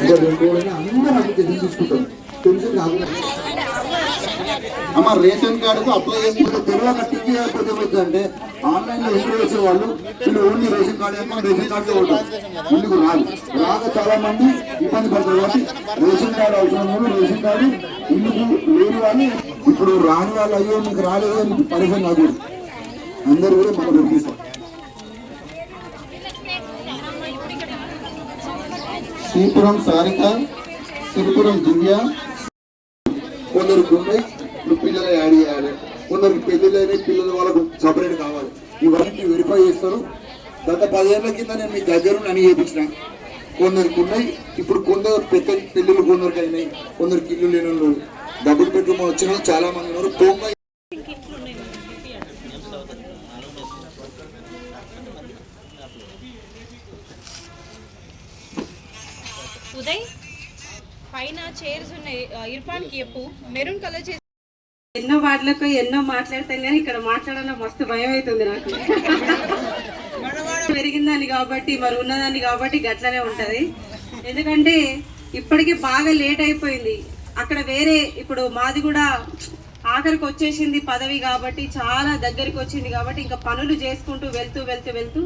రెండు రోజులైనా అందరూ అన్ని తెలిసి చూసుకుంటాం అమ్మ రేషన్ కార్డుకు అప్లై చేసి తెలియక టీవీ ప్రతి ఏమవుతుందంటే ఆన్లైన్లో ఎంట్రీ చేసే వాళ్ళు వీళ్ళు ఓన్లీ రేషన్ కార్డు వేసుకొని రేషన్ కార్డు ఉంటారు. ముందుకు రాదు. రాక చాలా మంది ఇబ్బంది పడతారు కాబట్టి రేషన్ కార్డు అవసరం లేదు రేషన్ కార్డు ఇందుకు లేని వాళ్ళు ఇప్పుడు రాని వాళ్ళు అయ్యో మీకు రాలేదు అని పరిశ్రమ కాకూడదు అందరూ కూడా మనం దొరికిస్తాం శ్రీపురం సారిక సిరిపురం దివ్య కొందరికి ఉన్నాయి ఇప్పుడు పిల్లలు యాడ్ చేయాలి. కొందరికి పెళ్ళిళ్ళని పిల్లలు వాళ్ళకు సపరేట్ కావాలి. ఇవన్నీ వెరిఫై చేస్తారు. గత పదేళ్ళ కింద నేను మీ దగ్గర అని చేయించిన కొందరికి ఉన్నాయి. ఇప్పుడు కొందరు పెద్ద పెళ్ళిళ్ళు కొందరికి అయినాయి. కొందరికి ఇల్లు లేని డబ్బులు డబుల్ బెడ్రూమ్ వచ్చిన చాలా మంది ఉన్నారు. పోంగా ఉదయ్ పైన చైర్స్ ఉన్నాయి. ఆ, ఇర్ఫాన్కి చెప్పు. మెరూన్ కలర్ చేసి ఎన్నో వాటిలకు ఎన్నో మాట్లాడతాం కానీ ఇక్కడ మాట్లాడాలో మస్తు భయం అవుతుంది నాకు. పెరిగిందని కాబట్టి మరి ఉన్నదాన్ని కాబట్టి గట్లనే ఉంటుంది. ఎందుకంటే ఇప్పటికే బాగా లేట్ అయిపోయింది. అక్కడ వేరే ఇప్పుడు మాది కూడా ఆఖరికి వచ్చేసింది పదవి కాబట్టి చాలా దగ్గరికి వచ్చింది కాబట్టి ఇంకా పనులు చేసుకుంటూ వెళ్తూ వెళ్తూ వెళ్తూ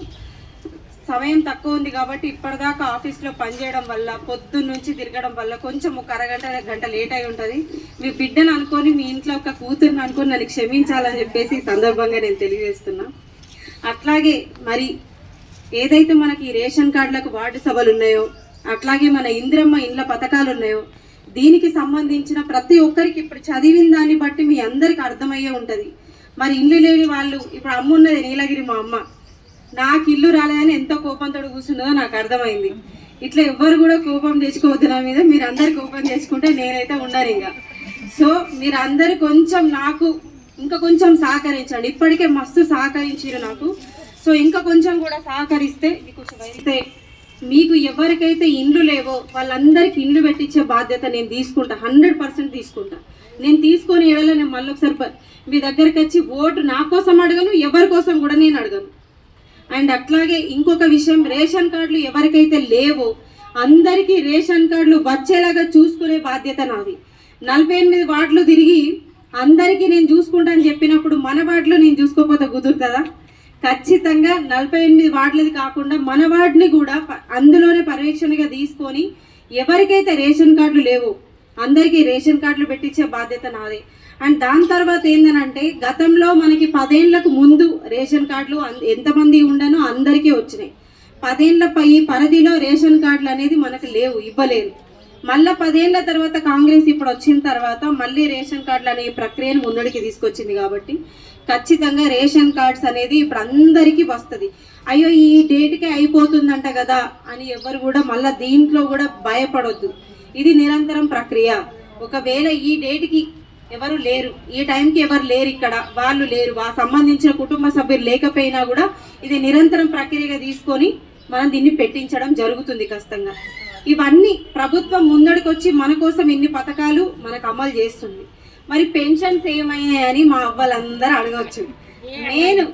సమయం తక్కువ ఉంది కాబట్టి ఇప్పటిదాకా ఆఫీస్లో పనిచేయడం వల్ల పొద్దున్న నుంచి తిరగడం వల్ల కొంచెం ఒక అరగంట గంట లేట్ అయి ఉంటుంది. మీ బిడ్డను అనుకొని మీ ఇంట్లో ఒక కూతురుని అనుకొని నన్ను క్షమించాలని చెప్పేసి ఈ సందర్భంగా నేను తెలియజేస్తున్నా. అట్లాగే మరి ఏదైతే మనకి రేషన్ కార్డులకు వార్డు సభలు ఉన్నాయో అట్లాగే మన ఇందిరమ్మ ఇండ్ల పథకాలు ఉన్నాయో దీనికి సంబంధించిన ప్రతి ఒక్కరికి ఇప్పుడు చదివిన దాన్ని బట్టి మీ అందరికి అర్థమయ్యే ఉంటుంది. మరి ఇల్లు లేని వాళ్ళు ఇప్పుడు అమ్మ ఉన్నది నీలగిరి మా అమ్మ. నాకు ఇల్లు రాలేదని ఎంత కోపంతో కూర్చున్నదో నాకు అర్థమైంది. ఇట్లా ఎవ్వరు కూడా కోపం తెచ్చుకోవద్దు నా మీద మీరు అందరు కోపం తెచ్చుకుంటే నేనైతే ఉండను ఇంకా. సో మీరు అందరు కొంచెం నాకు ఇంకా కొంచెం సహకరించండి. ఇప్పటికే మస్తు సహకరించారు నాకు. సో ఇంకా కొంచెం కూడా సహకరిస్తే అయితే మీకు ఎవరికైతే ఇండ్లు లేవో వాళ్ళందరికీ ఇండ్లు పెట్టించే బాధ్యత నేను తీసుకుంటా. హండ్రెడ్ పర్సెంట్ తీసుకుంటా. నేను తీసుకొని ఏడలో నేను మళ్ళీ ఒకసారి మీ దగ్గరికి వచ్చి ఓటు నా కోసం అడగను ఎవరి కోసం కూడా నేను అడగను. అండ్ అట్లాగే ఇంకొక విషయం రేషన్ కార్డులు ఎవరికైతే లేవో అందరికీ రేషన్ కార్డులు వచ్చేలాగా చూసుకునే బాధ్యత నాది. నలభై ఎనిమిది వార్డులు తిరిగి అందరికీ నేను చూసుకుంటాను చెప్పినప్పుడు మన వార్డులో నేను చూసుకోకపోతే కుదురుతుందా? ఖచ్చితంగా నలభై ఎనిమిది వార్డులది కాకుండా మన వార్డుని కూడా అందులోనే పర్యవేక్షణగా తీసుకొని ఎవరికైతే రేషన్ కార్డులు లేవో అందరికీ రేషన్ కార్డులు పెట్టించే బాధ్యత నాదే. అండ్ దాని తర్వాత ఏంటనంటే గతంలో మనకి పదేళ్ళకు ముందు రేషన్ కార్డులు ఎంతమంది ఉండనో అందరికీ వచ్చినాయి. పదేళ్ళ పై పరిధిలో రేషన్ కార్డులు అనేది మనకు లేవు ఇవ్వలేదు. మళ్ళీ పదేళ్ళ తర్వాత కాంగ్రెస్ ఇప్పుడు వచ్చిన తర్వాత మళ్ళీ రేషన్ కార్డులు అనే ప్రక్రియను ముందడికి తీసుకొచ్చింది కాబట్టి ఖచ్చితంగా రేషన్ కార్డ్స్ అనేది ఇప్పుడు అందరికీ వస్తుంది. అయ్యో ఈ డేట్కే అయిపోతుందంట కదా అని ఎవరు కూడా మళ్ళీ దీంట్లో కూడా భయపడొద్దు. ఇది నిరంతరం ప్రక్రియ. ఒకవేళ ఈ డేట్కి ఎవరు లేరు. ఈ టైంకి ఎవరు లేరు ఇక్కడ? వాళ్ళు లేరు. ఆ సంబంధించిన కుటుంబ సభ్యులు లేకపోయినా కూడా ఇది నిరంతరం ప్రక్రియగా తీసుకొని మనం దీన్ని పెట్టించడం జరుగుతుంది ఖచ్చితంగా. ఇవన్నీ ప్రభుత్వం ముందడికొచ్చి మన కోసం ఇన్ని పథకాలు మనకు అమలు చేస్తుంది. మరి పెన్షన్స్ ఏమయ్యాయని మా అవ్వాలందరూ అడగవచ్చు నేను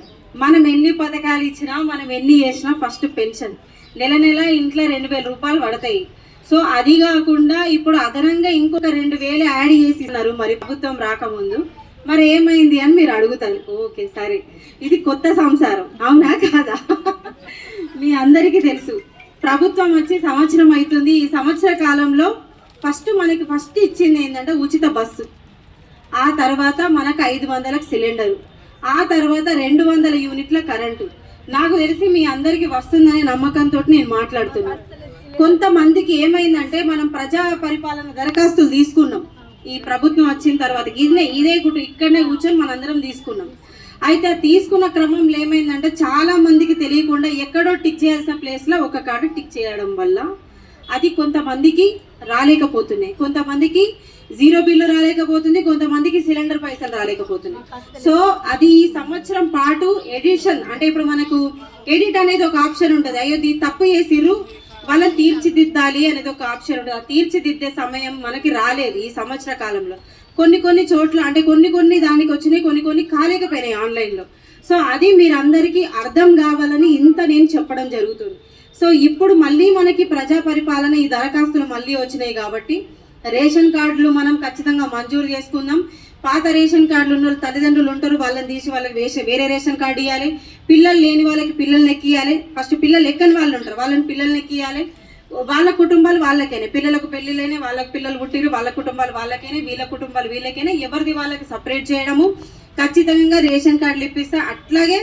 మనం ఎన్ని పథకాలు ఇచ్చినా మనం ఎన్ని చేసినా ఫస్ట్ పెన్షన్. నెల నెల ఇంట్లో రెండు వేల రూపాయలు పడతాయి. సో అది కాకుండా ఇప్పుడు అదనంగా ఇంకొక రెండు వేలు యాడ్ చేసినారు మరి ప్రభుత్వం రాకముందు. మరి ఏమైంది అని మీరు అడుగుతారు. ఓకే సరే. ఇది కొత్త సంసారం. అవునా కాదా? మీ అందరికీ తెలుసు. ప్రభుత్వం వచ్చి సంవత్సరం అవుతుంది. ఈ సంవత్సర కాలంలో ఫస్ట్ మనకి ఫస్ట్ ఇచ్చింది ఏంటంటే ఉచిత బస్సు. ఆ తర్వాత మనకు ఐదు వందలకు సిలిండరు. ఆ తర్వాత రెండు వందల యూనిట్ల కరెంటు. నాకు తెలిసి మీ అందరికీ వస్తుందనే నమ్మకంతో నేను మాట్లాడుతున్నాను కొంతమందికి ఏమైందంటే మనం ప్రజా పరిపాలన దరఖాస్తులు తీసుకున్నాం. ఈ ప్రభుత్వం వచ్చిన తర్వాత ఇదే ఇదే గుట్టు ఇక్కడనే కూర్చొని మనందరం తీసుకున్నాం. అయితే తీసుకున్న క్రమంలో ఏమైందంటే చాలా మందికి తెలియకుండా ఎక్కడో టిక్ చేయాల్సిన ప్లేస్లో ఒక కాడ టిక్ చేయడం వల్ల అది కొంతమందికి రాలేకపోతున్నాయి. కొంతమందికి జీరో బిల్లు రాలేకపోతుంది కొంతమందికి సిలిండర్ పైసలు రాలేకపోతున్నాయి. సో అది ఈ సంవత్సరం పాటు ఎడిషన్ అంటే ఇప్పుడు మనకు ఎడిట్ అనేది ఒక ఆప్షన్ ఉంటుంది. అయ్యో దీన్ని తప్పు చేసిర్రు వాళ్ళని తీర్చిదిద్దాలి అనేది ఒక ఆప్షన్ ఉంటుంది ఆ తీర్చిదిద్దే సమయం మనకి రాలేదు ఈ సంవత్సర కాలంలో. కొన్ని కొన్ని చోట్ల అంటే కొన్ని కొన్ని దానికి వచ్చినాయి కొన్ని కొన్ని కాలేకపోయినాయి ఆన్లైన్లో. సో అది మీరందరికీ అర్థం కావాలని ఇంత నేను చెప్పడం జరుగుతుంది. సో ఇప్పుడు మళ్ళీ మనకి ప్రజా పరిపాలన ఈ దరఖాస్తులు మళ్ళీ వచ్చినాయి కాబట్టి రేషన్ కార్డులు మనం ఖచ్చితంగా మంజూరు చేసుకుందాం. పాత రేషన్ కార్డులు ఉన్న తల్లిదండ్రులు ఉంటారు వాళ్ళని తీసి వాళ్ళకి వేసే వేరే రేషన్ కార్డు ఇవ్వాలి పిల్లలు లేని వాళ్ళకి పిల్లల్ని ఎక్కియాలి ఫస్ట్ పిల్లలు ఎక్కని వాళ్ళు ఉంటారు వాళ్ళని పిల్లల్ని ఎక్కియాలి వాళ్ళ కుటుంబాలు వాళ్ళకైనా. పిల్లలకు పెళ్ళిలేనే వాళ్ళకి పిల్లలు పుట్టిరు వాళ్ళ కుటుంబాలు వాళ్ళకైనా వీళ్ళ కుటుంబాలు వీళ్ళకైనా. ఎవరిది వాళ్ళకి సపరేట్ చేయడము? ఖచ్చితంగా రేషన్ కార్డులు ఇప్పిస్తే. అట్లాగే